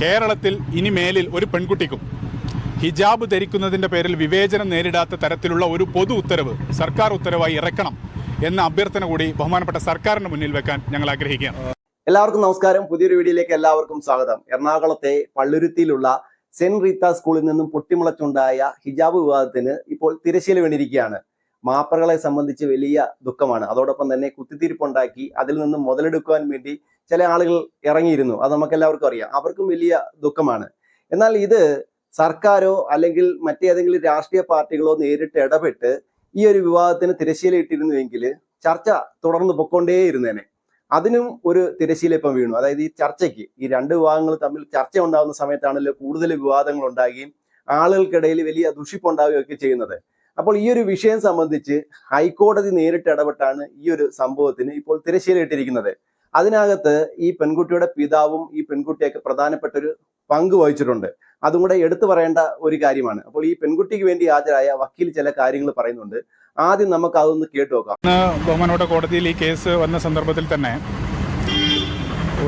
കേരളത്തിൽ ഇനി മേലിൽ ഒരു പെൺകുട്ടിക്കും ഹിജാബ് ധരിക്കുന്നതിന്റെ പേരിൽ വിവേചനം നേരിടാത്ത തരത്തിലുള്ള ഒരു പൊതു ഉത്തരവ് സർക്കാർ ഉത്തരവായി ഇറക്കണം എന്ന അഭ്യർത്ഥന കൂടി ബഹുമാനപ്പെട്ട സർക്കാരിന് മുന്നിൽ വെക്കാൻ ഞങ്ങൾ ആഗ്രഹിക്കുകയാണ്. എല്ലാവർക്കും നമസ്കാരം. പുതിയൊരു വീഡിയോയിലേക്ക് എല്ലാവർക്കും സ്വാഗതം. എറണാകുളത്തെ പള്ളുരുത്തിയിലുള്ള സെന്റ് റീത്ത സ്കൂളിൽ നിന്നും പൊട്ടിമുളച്ചുണ്ടായ ഹിജാബ് വിവാദത്തിന് ഇപ്പോൾ തിരശ്ശീല വേണ്ടിയിരിക്കുകയാണ് മാപ്പറകളെ സംബന്ധിച്ച് വലിയ ദുഃഖമാണ്. അതോടൊപ്പം തന്നെ കുത്തിത്തിരിപ്പുണ്ടാക്കി അതിൽ നിന്ന് മുതലെടുക്കുവാൻ വേണ്ടി ചില ആളുകൾ ഇറങ്ങിയിരുന്നു. അത് നമുക്ക് എല്ലാവർക്കും അറിയാം. അവർക്കും വലിയ ദുഃഖമാണ്. എന്നാൽ ഇത് സർക്കാരോ അല്ലെങ്കിൽ മറ്റേതെങ്കിലും രാഷ്ട്രീയ പാർട്ടികളോ നേരിട്ട് ഇടപെട്ട് ഈ ഒരു വിവാദത്തിന് തിരശ്ശീല ഇട്ടിരുന്നുവെങ്കിൽ ചർച്ച തുടർന്ന് പൊക്കൊണ്ടേയിരുന്നേനെ അതിനും ഒരു തിരശ്ശീല ഇപ്പം വീണു. അതായത് ഈ ചർച്ചയ്ക്ക് ഈ രണ്ട് വിഭാഗങ്ങൾ തമ്മിൽ ചർച്ച ഉണ്ടാകുന്ന സമയത്താണല്ലോ കൂടുതൽ വിവാദങ്ങൾ ഉണ്ടാകുകയും ആളുകൾക്കിടയിൽ വലിയ ദുഷിപ്പുണ്ടാവുകയൊക്കെ ചെയ്യുന്നത്. അപ്പോൾ ഈ ഒരു വിഷയം സംബന്ധിച്ച് ഹൈക്കോടതി നേരിട്ട് ഇടപെട്ടാണ് ഈ ഒരു സംഭവത്തിന് ഇപ്പോൾ തിരശ്ശീലയിട്ടിരിക്കുന്നത് അതിനകത്ത് ഈ പെൺകുട്ടിയുടെ പിതാവും ഈ പെൺകുട്ടിയൊക്കെ പ്രധാനപ്പെട്ട ഒരു പങ്ക് വഹിച്ചിട്ടുണ്ട്. അതും കൂടെ എടുത്തു പറയേണ്ട ഒരു കാര്യമാണ്. അപ്പോൾ ഈ പെൺകുട്ടിക്ക് വേണ്ടി ഹാജരായ വക്കീൽ ചില കാര്യങ്ങൾ പറയുന്നുണ്ട്. ആദ്യം നമുക്ക് അതൊന്ന് കേട്ടു നോക്കാം. ഇന്ന് ബഹുമാനപ്പെട്ട കോടതിയിൽ ഈ കേസ് വന്ന സന്ദർഭത്തിൽ തന്നെ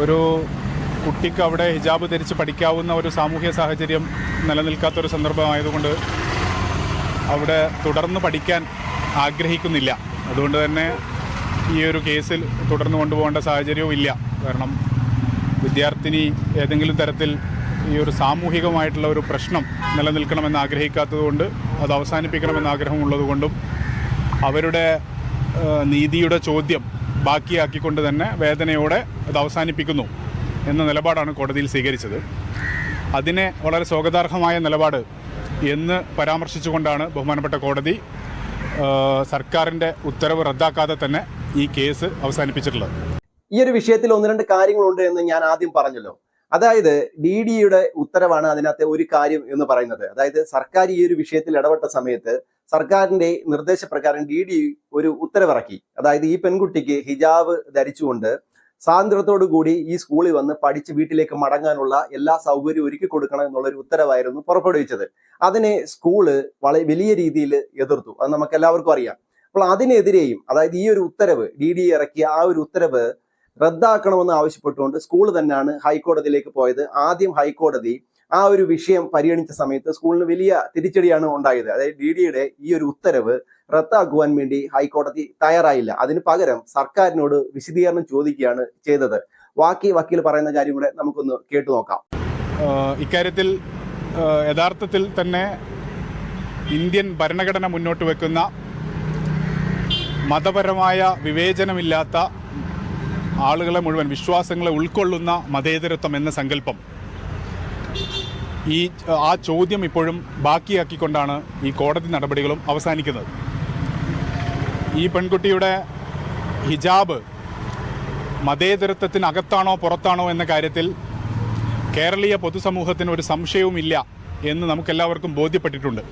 ഒരു കുട്ടിക്ക് അവിടെ ഹിജാബ് ധരിച്ച് പഠിക്കാവുന്ന ഒരു സാമൂഹ്യ സാഹചര്യം നിലനിൽക്കാത്തൊരു സന്ദർഭമായതുകൊണ്ട് അവിടെ തുടർന്ന് പഠിക്കാൻ ആഗ്രഹിക്കുന്നില്ല. അതുകൊണ്ട് തന്നെ ഈ ഒരു കേസിൽ തുടർന്ന് കൊണ്ടുപോകേണ്ട സാഹചര്യവും ഇല്ല. കാരണം വിദ്യാർത്ഥിനി ഏതെങ്കിലും തരത്തിൽ ഈ ഒരു സാമൂഹികമായിട്ടുള്ള ഒരു പ്രശ്നം നിലനിൽക്കണമെന്ന് ആഗ്രഹിക്കാത്തതുകൊണ്ട് അത് അവസാനിപ്പിക്കണമെന്ന് ആഗ്രഹമുള്ളതുകൊണ്ടും അവരുടെ നീതിയുടെ ചോദ്യം ബാക്കിയാക്കിക്കൊണ്ട് തന്നെ വേദനയോടെ അത് അവസാനിപ്പിക്കുന്നു എന്ന നിലപാടാണ് കോടതിയിൽ സ്വീകരിച്ചത്. അതിനെ വളരെ സ്വാഗതാർഹമായ നിലപാട് എന്ന് പരാമർശിച്ചുകൊണ്ടാണ് ബഹുമാനപ്പെട്ട കോടതി സർക്കാരിന്റെ ഉത്തരവ് റദ്ദാക്കാതെ തന്നെ ഈ കേസ് അവസാനിപ്പിച്ചിട്ടുള്ളത്. ഈ ഒരു വിഷയത്തിൽ ഒന്ന് രണ്ട് കാര്യങ്ങളുണ്ട് എന്ന് ഞാൻ ആദ്യം പറഞ്ഞല്ലോ. അതായത് ഡി ഡിയുടെ ഉത്തരവാണ് അതിനകത്തെ ഒരു കാര്യം എന്ന് പറയുന്നത്. അതായത് സർക്കാർ ഈ ഒരു വിഷയത്തിൽ ഇടപെട്ട സമയത്ത് സർക്കാരിന്റെ നിർദ്ദേശപ്രകാരം ഡി ഡി ഒരു ഉത്തരവിറക്കി. അതായത് ഈ പെൺകുട്ടിക്ക് ഹിജാബ് ധരിച്ചുകൊണ്ട് സ്വാതന്ത്ര്യത്തോടു കൂടി ഈ സ്കൂളിൽ വന്ന് പഠിച്ച് വീട്ടിലേക്ക് മടങ്ങാനുള്ള എല്ലാ സൗകര്യവും ഒരുക്കി കൊടുക്കണം എന്നുള്ളൊരു ഉത്തരവായിരുന്നു പുറപ്പെടുവിച്ചത്. അതിനെ സ്കൂൾ വളരെ വലിയ രീതിയിൽ എതിർത്തു. അത് നമുക്ക് എല്ലാവർക്കും അറിയാം. അപ്പോൾ അതിനെതിരെയും അതായത് ഈ ഒരു ഉത്തരവ് ഡി ഡി ഇറക്കിയ ആ ഒരു ഉത്തരവ് റദ്ദാക്കണമെന്ന് ആവശ്യപ്പെട്ടുകൊണ്ട് സ്കൂൾ തന്നെയാണ് ഹൈക്കോടതിയിലേക്ക് പോയത്. ആദ്യം ഹൈക്കോടതി ആ ഒരു വിഷയം പരിഗണിച്ച സമയത്ത് സ്കൂളിന് വലിയ തിരിച്ചടിയാണ് ഉണ്ടായത്. അതായത് ഡി ഡിയുടെ ഈ ഒരു ഉത്തരവ് റദ്ദാക്കുവാൻ വേണ്ടി ഹൈക്കോടതി തയ്യാറായില്ല. അതിന് പകരം സർക്കാരിനോട് വിശദീകരണം ചോദിക്കുകയാണ് ചെയ്തത്. ബാക്കി വക്കീൽ പറയുന്ന കാര്യം കൂടെ നമുക്കൊന്ന് കേട്ടു നോക്കാം. ഇക്കാര്യത്തിൽ യഥാർത്ഥത്തിൽ തന്നെ ഇന്ത്യൻ ഭരണഘടന മുന്നോട്ട് വെക്കുന്ന മതപരമായ വിവേചനമില്ലാത്ത ആളുകളെ മുഴുവൻ വിശ്വാസങ്ങളെ ഉൾക്കൊള്ളുന്ന മതേതരത്വം എന്ന സങ്കല്പം ഈ ആ ചോദ്യം ഇപ്പോഴും ബാക്കിയാക്കിക്കൊണ്ടാണ് ഈ കോടതി നടപടികളും അവസാനിക്കുന്നത്. ഈ പെൺകുട്ടിയുടെ ഹിജാബ് മതേതരത്വത്തിനകത്താണോ പുറത്താണോ എന്ന കാര്യത്തിൽ കേരളീയ പൊതുസമൂഹത്തിന് ഒരു സംശയവുമില്ല എന്ന് നമുക്കെല്ലാവർക്കും ബോധ്യപ്പെട്ടിട്ടുണ്ട്.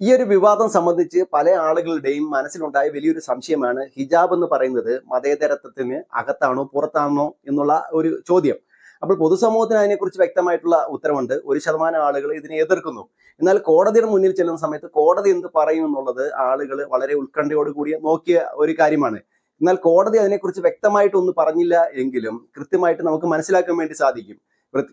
ഈ ഒരു വിവാദം സംബന്ധിച്ച് പല ആളുകളുടെയും മനസ്സിലുണ്ടായ വലിയൊരു സംശയമാണ് ഹിജാബ് എന്ന് പറയുന്നത് മതേതരത്വത്തിന് അകത്താണോ പുറത്താണോ എന്നുള്ള ഒരു ചോദ്യം. അപ്പോൾ പൊതുസമൂഹത്തിന് അതിനെക്കുറിച്ച് വ്യക്തമായിട്ടുള്ള ഉത്തരവുണ്ട്. ഒരു ശതമാനം ആളുകൾ ഇതിനെ എതിർക്കുന്നു. എന്നാൽ കോടതിയുടെ മുന്നിൽ ചെല്ലുന്ന സമയത്ത് കോടതി എന്ത് പറയും എന്നുള്ളത് ആളുകൾ വളരെ ഉത്കണ്ഠയോടുകൂടി നോക്കിയ ഒരു കാര്യമാണ്. എന്നാൽ കോടതി അതിനെക്കുറിച്ച് വ്യക്തമായിട്ട് ഒന്നും പറഞ്ഞില്ല എങ്കിലും കൃത്യമായിട്ട് നമുക്ക് മനസ്സിലാക്കാൻ വേണ്ടി സാധിക്കും.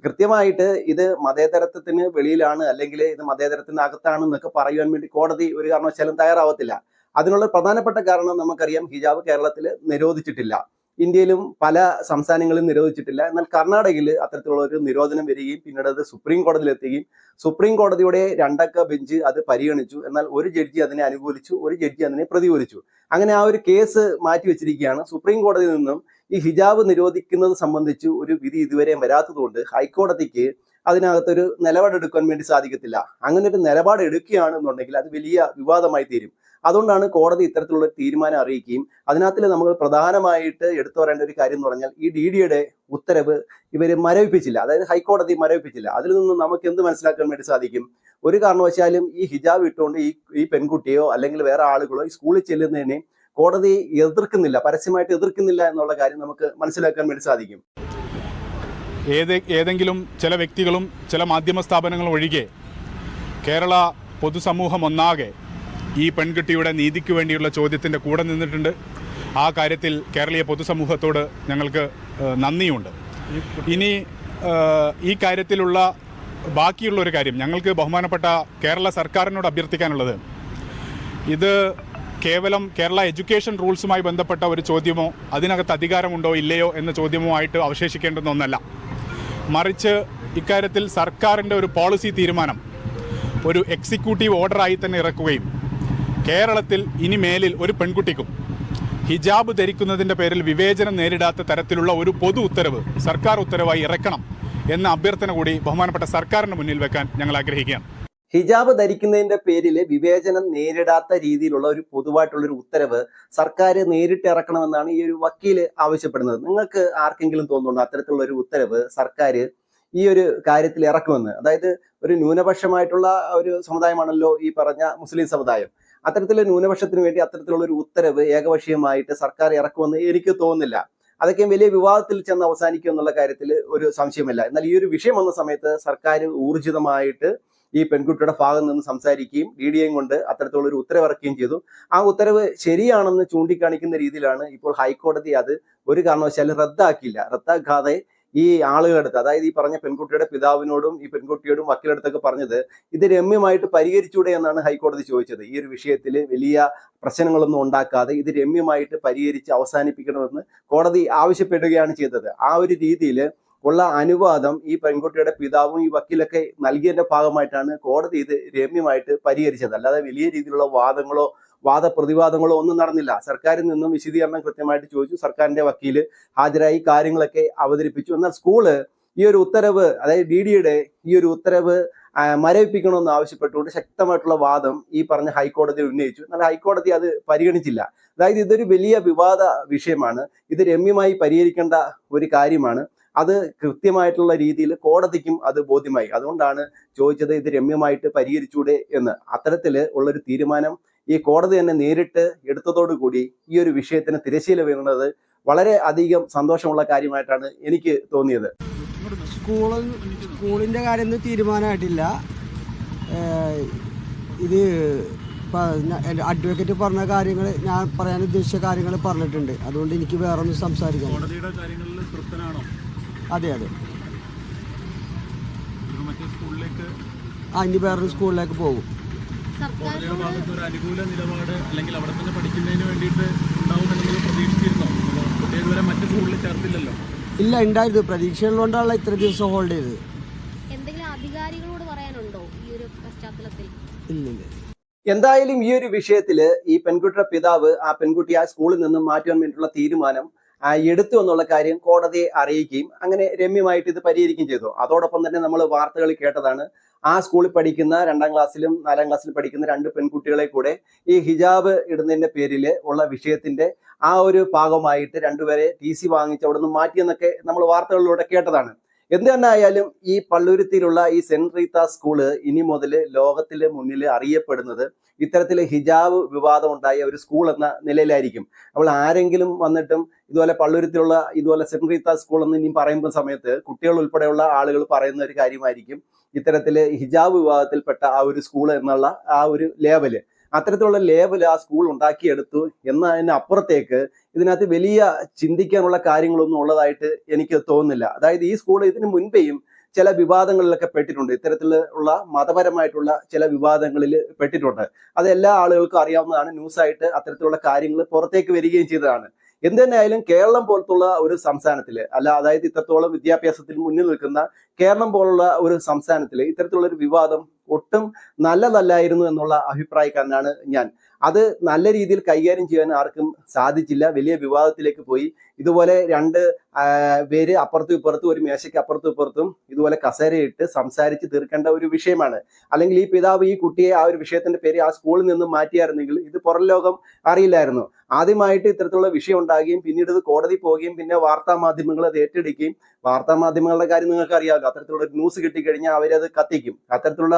കൃത്യമായിട്ട് ഇത് മതേതരത്വത്തിന് വെളിയിലാണ് അല്ലെങ്കിൽ ഇത് മതേതരത്തിന് അകത്താണ് എന്നൊക്കെ പറയുവാൻ വേണ്ടി കോടതി ഒരു കാരണവശാലും തയ്യാറാവത്തില്ല. അതിനുള്ള പ്രധാനപ്പെട്ട കാരണം നമുക്കറിയാം ഹിജാബ് കേരളത്തിൽ നിരോധിച്ചിട്ടില്ല. ഇന്ത്യയിലും പല സംസ്ഥാനങ്ങളിലും നിരോധിച്ചിട്ടില്ല. എന്നാൽ കർണാടകയിൽ അത്തരത്തിലുള്ള ഒരു നിരോധനം വരികയും പിന്നീട് അത് സുപ്രീം കോടതിയിലെത്തുകയും സുപ്രീം കോടതിയുടെ രണ്ടക്ക ബെഞ്ച് അത് പരിഗണിച്ചു. എന്നാൽ ഒരു ജഡ്ജി അതിനെ അനുകൂലിച്ചു ഒരു ജഡ്ജി അതിനെ പ്രതികൂലിച്ചു. അങ്ങനെ ആ ഒരു കേസ് മാറ്റി വെച്ചിരിക്കുകയാണ്. സുപ്രീം കോടതിയിൽ നിന്നും ഈ ഹിജാബ് നിരോധിക്കുന്നത് സംബന്ധിച്ച് ഒരു വിധി ഇതുവരെ വരാത്തതുകൊണ്ട് ഹൈക്കോടതിക്ക് അതിനകത്തൊരു നിലപാടെടുക്കാൻ വേണ്ടി സാധിക്കത്തില്ല. അങ്ങനെ ഒരു നിലപാട് എടുക്കുകയാണെന്നുണ്ടെങ്കിൽ അത് വലിയ വിവാദമായി തീരും. അതുകൊണ്ടാണ് കോടതി ഇത്തരത്തിലുള്ള തീരുമാനം അറിയിക്കുകയും അതിനകത്തിൽ നമ്മൾ പ്രധാനമായിട്ട് എടുത്തു പറയേണ്ട ഒരു കാര്യം എന്ന് പറഞ്ഞാൽ ഈ ഡി ഡിയുടെ ഉത്തരവ് ഇവർ മരവിപ്പിച്ചില്ല. അതായത് ഹൈക്കോടതി മരവിപ്പിച്ചില്ല. അതിൽ നിന്ന് നമുക്ക് എന്ത് മനസ്സിലാക്കാൻ വേണ്ടി സാധിക്കും? ഒരു കാരണവശാലും ഈ ഹിജാബ് ഇട്ടുകൊണ്ട് ഈ ഈ പെൺകുട്ടിയോ അല്ലെങ്കിൽ വേറെ ആളുകളോ ഈ സ്കൂളിൽ ചെല്ലുന്നതിനെ കോടതി എതിർക്കുന്നില്ല പരസ്യമായിട്ട് എതിർക്കുന്നില്ല എന്നുള്ള കാര്യം നമുക്ക് മനസ്സിലാക്കാൻ വേണ്ടി സാധിക്കും. ഏത് ഏതെങ്കിലും ചില വ്യക്തികളും ചില മാധ്യമ സ്ഥാപനങ്ങളും ഒഴികെ കേരള പൊതുസമൂഹം ഒന്നാകെ ഈ പെൺകുട്ടിയുടെ നീതിക്ക് വേണ്ടിയുള്ള ചോദ്യത്തിന്റെ കൂടെ നിന്നിട്ടുണ്ട്. ആ കാര്യത്തിൽ കേരളീയ പൊതുസമൂഹത്തോട് ഞങ്ങൾക്ക് നന്ദിയുണ്ട്. ഇനി ഈ കാര്യത്തിലുള്ള ബാക്കിയുള്ള ഒരു കാര്യം ഞങ്ങൾക്ക് ബഹുമാനപ്പെട്ട കേരള സർക്കാരിനോട് അഭ്യർത്ഥിക്കാനുള്ളത് ഇത് കേവലം കേരള എഡ്യൂക്കേഷൻ റൂൾസുമായി ബന്ധപ്പെട്ട ഒരു ചോദ്യമോ അതിനകത്ത് അധികാരമുണ്ടോ ഇല്ലയോ എന്ന ചോദ്യമോ ആയിട്ട് അവശേഷിക്കേണ്ടുന്ന ഒന്നല്ല. മറിച്ച് ഇക്കാര്യത്തിൽ സർക്കാരിന്റെ ഒരു പോളിസി തീരുമാനം ഒരു എക്സിക്യൂട്ടീവ് ഓർഡറായി തന്നെ ഇറക്കുകയും കേരളത്തിൽ ഇനി മേലിൽ ഒരു പെൺകുട്ടിക്കും ഹിജാബ് ധരിക്കുന്നതിന്റെ പേരിൽ വിവേചനം നേരിടാത്ത തരത്തിലുള്ള ഒരു പൊതു ഉത്തരവ് സർക്കാർ ഉത്തരവായി ഇറക്കണം എന്ന അഭ്യർത്ഥന കൂടി ബഹുമാനപ്പെട്ട സർക്കാരിന് മുന്നിൽ വെക്കാൻ ഞങ്ങൾ ആഗ്രഹിക്കുകയാണ്. ഹിജാബ് ധരിക്കുന്നതിന്റെ പേരിൽ വിവേചനം നേരിടാത്ത രീതിയിലുള്ള ഒരു പൊതുവായിട്ടുള്ള ഒരു ഉത്തരവ് സർക്കാർ നേരിട്ട് ഇറക്കണമെന്നാണ് ഈ ഒരു വക്കീൽ ആവശ്യപ്പെടുന്നത്. നിങ്ങൾക്ക് ആർക്കെങ്കിലും തോന്നുന്നുണ്ടോ അത്തരത്തിലുള്ള ഒരു ഉത്തരവ് സർക്കാർ ഈ ഒരു കാര്യത്തിൽ ഇറക്കുമെന്ന്? അതായത് ഒരു ന്യൂനപക്ഷമായിട്ടുള്ള ഒരു സമുദായമാണല്ലോ ഈ പറഞ്ഞ മുസ്ലിം സമുദായം. അത്തരത്തിലുള്ള ന്യൂനപക്ഷത്തിന് വേണ്ടി അത്തരത്തിലുള്ള ഒരു ഉത്തരവ് ഏകപക്ഷീയമായിട്ട് സർക്കാർ ഇറക്കുമെന്ന് എനിക്ക് തോന്നുന്നില്ല. അതൊക്കെ വലിയ വിവാദത്തിൽ ചെന്ന് അവസാനിക്കും എന്നുള്ള കാര്യത്തിൽ ഒരു സംശയമില്ല. എന്നാൽ ഈ ഒരു വിഷയം വന്ന സമയത്ത് സർക്കാർ ഊർജിതമായിട്ട് ഈ പെൺകുട്ടിയുടെ ഭാഗം നിന്ന് സംസാരിക്കുകയും ഡി ഡി എയും കൊണ്ട് അത്തരത്തിലുള്ള ഒരു ഉത്തരവ് ഇറക്കുകയും ചെയ്തു. ആ ഉത്തരവ് ശരിയാണെന്ന് ചൂണ്ടിക്കാണിക്കുന്ന രീതിയിലാണ് ഇപ്പോൾ ഹൈക്കോടതി അത് ഒരു കാരണവശാലും റദ്ദാക്കിയില്ല. റദ്ദാക്കാതെ ഈ ആളുകളടുത്ത് അതായത് ഈ പറഞ്ഞ പെൺകുട്ടിയുടെ പിതാവിനോടും ഈ പെൺകുട്ടിയോടും വക്കീലടുത്തൊക്കെ പറഞ്ഞത് ഇത് രമ്യമായിട്ട് പരിഹരിച്ചൂടെ എന്നാണ് ഹൈക്കോടതി ചോദിച്ചത്. ഈ ഒരു വിഷയത്തിൽ വലിയ പ്രശ്നങ്ങളൊന്നും ഉണ്ടാക്കാതെ ഇത് രമ്യമായിട്ട് പരിഹരിച്ച് അവസാനിപ്പിക്കണമെന്ന് കോടതി ആവശ്യപ്പെടുകയാണ് ചെയ്തത്. ആ ഒരു രീതിയിൽ ഉള്ള അനുവാദം ഈ പെൺകുട്ടിയുടെ പിതാവും ഈ വക്കീലൊക്കെ നൽകിയതിന്റെ ഭാഗമായിട്ടാണ് കോടതി ഇത് രമ്യമായിട്ട് പരിഹരിച്ചത്. അല്ലാതെ വലിയ രീതിയിലുള്ള വാദങ്ങളോ വാദപ്രതിവാദങ്ങളോ ഒന്നും നടന്നില്ല. സർക്കാരിൽ നിന്നും വിശദീകരണം കൃത്യമായിട്ട് ചോദിച്ചു. സർക്കാരിന്റെ വക്കീൽ ഹാജരായി കാര്യങ്ങളൊക്കെ അവതരിപ്പിച്ചു. എന്നാൽ സ്കൂൾ ഈ ഒരു ഉത്തരവ് അതായത് ഡി ഡിയുടെ ഈ ഒരു ഉത്തരവ് മരവിപ്പിക്കണമെന്ന് ആവശ്യപ്പെട്ടുകൊണ്ട് ശക്തമായിട്ടുള്ള വാദം ഈ പറഞ്ഞ ഹൈക്കോടതി ഉന്നയിച്ചു. എന്നാൽ ഹൈക്കോടതി അത് പരിഗണിച്ചില്ല. അതായത് ഇതൊരു വലിയ വിവാദ വിഷയമാണ്. ഇത് രമ്യമായി പരിഹരിക്കേണ്ട ഒരു കാര്യമാണ്. അത് കൃത്യമായിട്ടുള്ള രീതിയിൽ കോടതിക്കും അത് ബോധ്യമായി. അതുകൊണ്ടാണ് ചോദിച്ചത് ഇത് രമ്യമായിട്ട് പരിഹരിച്ചൂടെ എന്ന്. അത്തരത്തിൽ ഉള്ളൊരു തീരുമാനം ഈ കോടതി തന്നെ നേരിട്ട് എടുത്തതോടുകൂടി ഈ ഒരു വിഷയത്തിന് തിരശീല വീണത് വളരെ അധികം സന്തോഷമുള്ള കാര്യമായിട്ടാണ് എനിക്ക് തോന്നിയത്. സ്കൂൾ സ്കൂളിന്റെ കാര്യമൊന്നും തീരുമാനമായിട്ടില്ല. ഇത് അഡ്വക്കേറ്റ് പറഞ്ഞ കാര്യങ്ങൾ ഞാൻ പറയാൻ ഉദ്ദേശിച്ച കാര്യങ്ങൾ പറഞ്ഞിട്ടുണ്ട്. അതുകൊണ്ട് എനിക്ക് വേറെ ഒന്നും സംസാരിക്കാം കോടതിയുടെ കാര്യങ്ങളിൽ തൃപ്തനാണോ? അതെ അതെ. ആ ഇനി വേറൊരു സ്കൂളിലേക്ക് പോകും. കോടതിയുടെ ഭാഗത്ത് ഒരു അനുകൂല നിലപാട് അല്ലെങ്കിൽ അവിടെ തന്നെ പഠിക്കുന്നതിന് വേണ്ടിയിട്ട് ഉണ്ടാവുമെന്നുള്ളത് പ്രതീക്ഷിച്ചിരുന്നോ? കുട്ടിയെ ഇതുവരെ മറ്റു സ്കൂളിൽ ചേർത്തില്ലല്ലോ? ഇല്ല ഉണ്ടായിരുന്നു പ്രതീക്ഷയുള്ളതുകൊണ്ടാണല്ലോ ഇത്ര ദിവസം ഹോൾഡ് ചെയ്തത്. എന്തെങ്കിലും അധികാരികളോട് പറയാനുണ്ടോ ഈ ഒരു പശ്ചാത്തലത്തിൽ? ഇല്ലില്ല എന്തായാലും ഈ ഒരു വിഷയത്തിൽ ഈ പെൺകുട്ടിയുടെ പിതാവ് ആ പെൺകുട്ടിയെ ആ സ്കൂളിൽ നിന്നും മാറ്റുവാൻ വേണ്ടിയിട്ടുള്ള തീരുമാനം എടുത്തു എന്നുള്ള കാര്യം കോടതിയെ അറിയിക്കുകയും അങ്ങനെ രമ്യമായിട്ട് ഇത് പരിഹരിക്കുകയും ചെയ്തു. അതോടൊപ്പം തന്നെ നമ്മൾ വാർത്തകൾ കേട്ടതാണ്. ആ സ്കൂളിൽ പഠിക്കുന്ന രണ്ടാം ക്ലാസ്സിലും നാലാം ക്ലാസ്സിലും പഠിക്കുന്ന രണ്ട് പെൺകുട്ടികളെ കൂടെ ഈ ഹിജാബ് ഇടുന്നതിന്റെ പേരിൽ ഉള്ള വിഷയത്തിന്റെ ആ ഒരു ഭാഗമായിട്ട് രണ്ടുപേരെ ടി സി വാങ്ങിച്ച് അവിടെ നിന്ന് മാറ്റിയെന്നൊക്കെ നമ്മൾ വാർത്തകളിലൂടെ കേട്ടതാണ്. എന്ത് തന്നെ ആയാലും ഈ പള്ളുരുത്തിയിലുള്ള ഈ സെന്റ് റീത്ത സ്കൂൾ ഇനി മുതൽ ലോകത്തിലെ മുന്നിൽ അറിയപ്പെടുന്നത് ഇത്തരത്തിൽ ഹിജാബ് വിവാദം ഉണ്ടായ ഒരു സ്കൂൾ എന്ന നിലയിലായിരിക്കും. അപ്പോൾ ആരെങ്കിലും വന്നിട്ടും ഇതുപോലെ പള്ളുരുത്തിലുള്ള ഇതുപോലെ സെന്റ് റീത്ത സ്കൂൾ എന്ന് ഇനി പറയുമ്പോൾ സമയത്ത് കുട്ടികൾ ഉൾപ്പെടെയുള്ള ആളുകൾ പറയുന്ന ഒരു കാര്യമായിരിക്കും ഇത്തരത്തിൽ ഹിജാബ് വിവാദത്തിൽപ്പെട്ട ആ ഒരു സ്കൂൾ എന്നുള്ള ആ ഒരു ലേവൽ അത്തരത്തിലുള്ള ലേബൽ ആ സ്കൂൾ ഉണ്ടാക്കിയെടുത്തു എന്നതിന് അപ്പുറത്തേക്ക് ഇതിനകത്ത് വലിയ ചിന്തിക്കാനുള്ള കാര്യങ്ങളൊന്നും ഉള്ളതായിട്ട് എനിക്ക് തോന്നുന്നില്ല. അതായത് ഈ സ്കൂൾ ഇതിനു മുൻപേയും ചില വിവാദങ്ങളിലൊക്കെ പെട്ടിട്ടുണ്ട്. ഇത്തരത്തിലുള്ള മതപരമായിട്ടുള്ള ചില വിവാദങ്ങളിൽ പെട്ടിട്ടുണ്ട്. അത് എല്ലാ ആളുകൾക്കും അറിയാവുന്നതാണ്. ന്യൂസായിട്ട് അത്തരത്തിലുള്ള കാര്യങ്ങൾ പുറത്തേക്ക് വരികയും ചെയ്തതാണ്. എന്ത് തന്നെയായാലും കേരളം പോലത്തുള്ള ഒരു സംസ്ഥാനത്തിൽ അല്ല അതായത് ഇത്രത്തോളം വിദ്യാഭ്യാസത്തിൽ മുന്നിൽ നിൽക്കുന്ന കേരളം പോലുള്ള ഒരു സംസ്ഥാനത്തിൽ ഇത്തരത്തിലുള്ള ഒരു വിവാദം ഒട്ടും നല്ലതല്ലായിരുന്നു എന്നുള്ള അഭിപ്രായക്കാരനാണ് ഞാൻ. അത് നല്ല രീതിയിൽ കൈകാര്യം ചെയ്യാൻ ആർക്കും സാധിച്ചില്ല. വലിയ വിവാദത്തിലേക്ക് പോയി. ഇതുപോലെ രണ്ട് പേര് അപ്പുറത്തും ഇപ്പുറത്തും ഒരു മേശയ്ക്ക് അപ്പുറത്തും ഇപ്പുറത്തും ഇതുപോലെ കസേരയിട്ട് സംസാരിച്ച് തീർക്കേണ്ട ഒരു വിഷയമാണ്. അല്ലെങ്കിൽ ഈ പിതാവ് ഈ കുട്ടിയെ ആ ഒരു വിഷയത്തിന്റെ പേര് ആ സ്കൂളിൽ നിന്നും മാറ്റിയായിരുന്നെങ്കിൽ ഇത് പുറം ലോകം അറിയില്ലായിരുന്നു. ആദ്യമായിട്ട് ഇത്തരത്തിലുള്ള വിഷയം ഉണ്ടാകുകയും പിന്നീട് ഇത് കോടതി പോവുകയും പിന്നെ വാർത്താ മാധ്യമങ്ങൾ അത് ഏറ്റെടുക്കുകയും വാർത്താ മാധ്യമങ്ങളുടെ കാര്യം നിങ്ങൾക്ക് അറിയാമല്ലോ. അത്തരത്തിലുള്ള ന്യൂസ് കിട്ടിക്കഴിഞ്ഞാൽ അവരത് കത്തിക്കും. അത്തരത്തിലുള്ള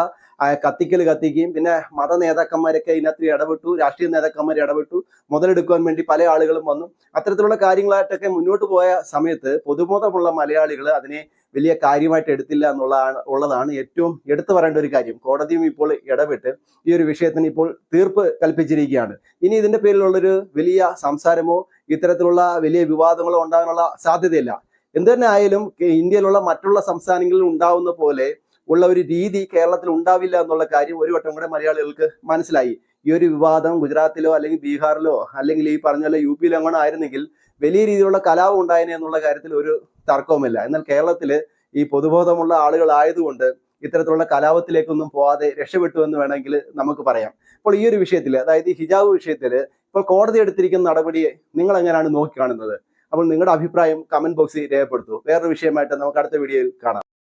കത്തിക്കൽ കത്തിക്കുകയും പിന്നെ മത നേതാക്കന്മാരൊക്കെ ഇതിനകത്ത് ഇടപെട്ടു രാഷ്ട്രീയ നേതാക്കന്മാർ ഇടപെട്ടു മുതലെടുക്കുവാൻ വേണ്ടി പല ആളുകളും വന്നു. അത്തരത്തിലുള്ള കാര്യങ്ങളായിട്ടൊക്കെ മുന്നോട്ട് പോയ സമയത്ത് പൊതുബോധമുള്ള മലയാളികൾ അതിനെ വലിയ കാര്യമായിട്ട് എടുത്തില്ല എന്നുള്ളതാണ് ഉള്ളതാണ് ഏറ്റവും എടുത്തു പറയേണ്ട ഒരു കാര്യം. കോടതിയും ഇപ്പോൾ ഇടപെട്ട് ഈ ഒരു വിഷയത്തിന് ഇപ്പോൾ തീർപ്പ് കൽപ്പിച്ചിരിക്കുകയാണ്. ഇനി ഇതിന്റെ പേരിലുള്ളൊരു വലിയ സംസാരമോ ഇത്തരത്തിലുള്ള വലിയ വിവാദങ്ങളോ ഉണ്ടാകാനുള്ള സാധ്യതയില്ല. എന്ത് തന്നെ ആയാലും ഇന്ത്യയിലുള്ള മറ്റുള്ള സംസ്ഥാനങ്ങളിൽ ഉണ്ടാവുന്ന പോലെ ഉള്ള ഒരു രീതി കേരളത്തിൽ ഉണ്ടാവില്ല എന്നുള്ള കാര്യം ഒരു വട്ടം കൂടെ മലയാളികൾക്ക് മനസ്സിലായി. ഈ ഒരു വിവാദം ഗുജറാത്തിലോ അല്ലെങ്കിൽ ബീഹാറിലോ അല്ലെങ്കിൽ ഈ പറഞ്ഞ യു പിയിലോ അങ്ങനെ ആയിരുന്നെങ്കിൽ വലിയ രീതിയിലുള്ള കലാപം ഉണ്ടായേനെ എന്നുള്ള കാര്യത്തിൽ ഒരു തർക്കവുമില്ല. എന്നാൽ കേരളത്തിൽ ഈ പൊതുബോധമുള്ള ആളുകളായതുകൊണ്ട് ഇത്തരത്തിലുള്ള കലാപത്തിലേക്കൊന്നും പോവാതെ രക്ഷപ്പെട്ടു എന്ന് വേണമെങ്കിൽ നമുക്ക് പറയാം. അപ്പോൾ ഈ ഒരു വിഷയത്തിൽ അതായത് ഹിജാബ് വിഷയത്തിൽ ഇപ്പോൾ കോടതി എടുത്തിരിക്കുന്ന നടപടിയെ നിങ്ങൾ എങ്ങനെയാണ് നോക്കി കാണുന്നത് അപ്പോൾ നിങ്ങളുടെ അഭിപ്രായം കമന്റ് ബോക്സിൽ രേഖപ്പെടുത്തൂ. വേറൊരു വിഷയമായിട്ട് നമുക്ക് അടുത്ത വീഡിയോയിൽ കാണാം.